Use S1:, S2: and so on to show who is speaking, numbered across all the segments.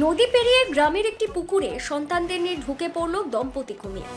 S1: নদী পেরিয়ে গ্রামের একটি পুকুরে সন্তানদের নিয়ে ঢুকে পড়ল দম্পতি কুমির।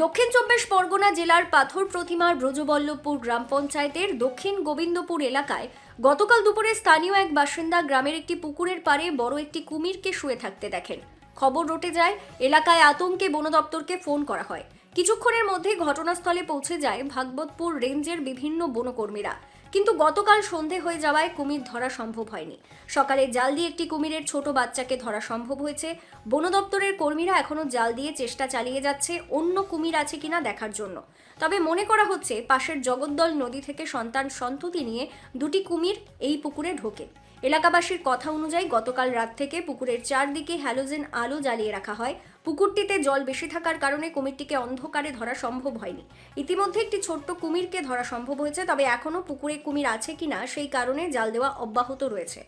S1: দক্ষিণ চব্বিশ পরগনা জেলার পাথর প্রতিমার ব্রজবল্লভপুর গ্রাম পঞ্চায়েতের দক্ষিণ গোবিন্দপুর এলাকায় গতকাল দুপুরে স্থানীয় এক বাসিন্দা গ্রামের একটি পুকুরের পাড়ে বড় একটি কুমিরকে শুয়ে থাকতে দেখেন। খবর রটে যায়, এলাকায় আতঙ্কে বন দপ্তরকে ফোন করা হয়। কিছুক্ষণের মধ্যে ঘটনাস্থলে পৌঁছে যায় ভাগবতপুর রেঞ্জের বিভিন্ন বনকর্মীরা। কিন্তু গতকাল সন্ধে হয়ে যাওয়ায় কুমির ধরা সম্ভব হয়নি। সকালে জাল দিয়ে একটি কুমিরের ছোট বাচ্চাকে ধরা সম্ভব হয়েছে। বন দপ্তরের কর্মীরা এখনও জাল দিয়ে চেষ্টা চালিয়ে যাচ্ছে, অন্য কুমির আছে কিনা দেখার জন্য। তবে মনে করা হচ্ছে, পাশের জগদ্দল নদী থেকে সন্তান সন্ততি নিয়ে দুটি কুমির এই পুকুরে ঢোকে। এলাকাবাসীর কথা অনুযায়ী গতকাল রাত থেকে পুকুরের চারদিকে হ্যালোজেন আলো জ্বালিয়ে রাখা হয়। পুকুরটিতে জল বেশি থাকার কারণে কুমিরটিকে অন্ধকারে ধরা সম্ভব হয়নি। ইতিমধ্যে একটি ছোট্ট কুমিরকে ধরা সম্ভব হয়েছে, তবে এখনও পুকুরে কুমির আছে কিনা সেই কারণে জাল দেওয়া অব্যাহত রয়েছে।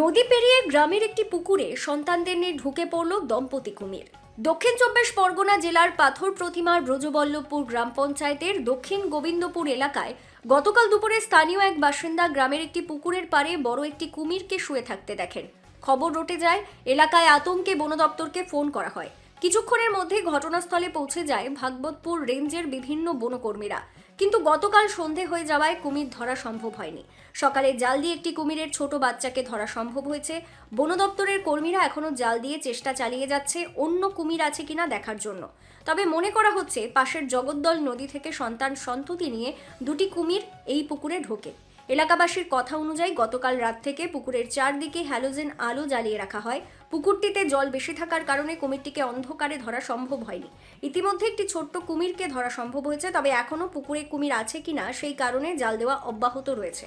S1: নদী পেরিয়ে গ্রামের একটি পুকুরে সন্তানদের নিয়ে ঢুকে পড়ল দম্পতি কুমির। দক্ষিণ চব্বিশ পরগনা জেলার পাথর প্রতিমার ব্রজবল্লভপুর গ্রাম পঞ্চায়েতের দক্ষিণ গোবিন্দপুর এলাকায় গতকাল দুপুরে স্থানীয় এক বাসিন্দা গ্রামের একটি পুকুরের পাড়ে বড় একটি কুমিরকে শুয়ে থাকতে দেখেন। খবর রটে যায়, এলাকায় আতঙ্কে বন দপ্তরকে ফোন করা হয়। কিছুক্ষণের মধ্যে ঘটনাস্থলে পৌঁছে যায় ভাগবতপুর রেঞ্জের বিভিন্ন বনকর্মীরা। কিন্তু গতকাল সন্ধে হয়ে যাওয়ায় কুমির ধরা সম্ভব হয়নি। সকালে জাল দিয়ে একটি কুমিরের ছোট বাচ্চাকে ধরা সম্ভব হয়েছে। বন দপ্তরের কর্মীরা এখনও জাল দিয়ে চেষ্টা চালিয়ে যাচ্ছে, অন্য কুমির আছে কিনা দেখার জন্য। তবে মনে করা হচ্ছে, পাশের জগদ্দল নদী থেকে সন্তান সন্ততি নিয়ে দুটি কুমির এই পুকুরে ঢোকে। এলাকাবাসীর কথা অনুযায়ী গতকাল রাত থেকে পুকুরের চারদিকে হ্যালোজেন আলো জ্বালিয়ে রাখা হয়। পুকুরটিতে জল বেশি থাকার কারণে কুমিরটিকে অন্ধকারে ধরা সম্ভব হয়নি। ইতিমধ্যে একটি ছোট্ট কুমিরকে ধরা সম্ভব হয়েছে, তবে এখনও পুকুরে কুমির আছে কিনা সেই কারণে জাল দেওয়া অব্যাহত রয়েছে।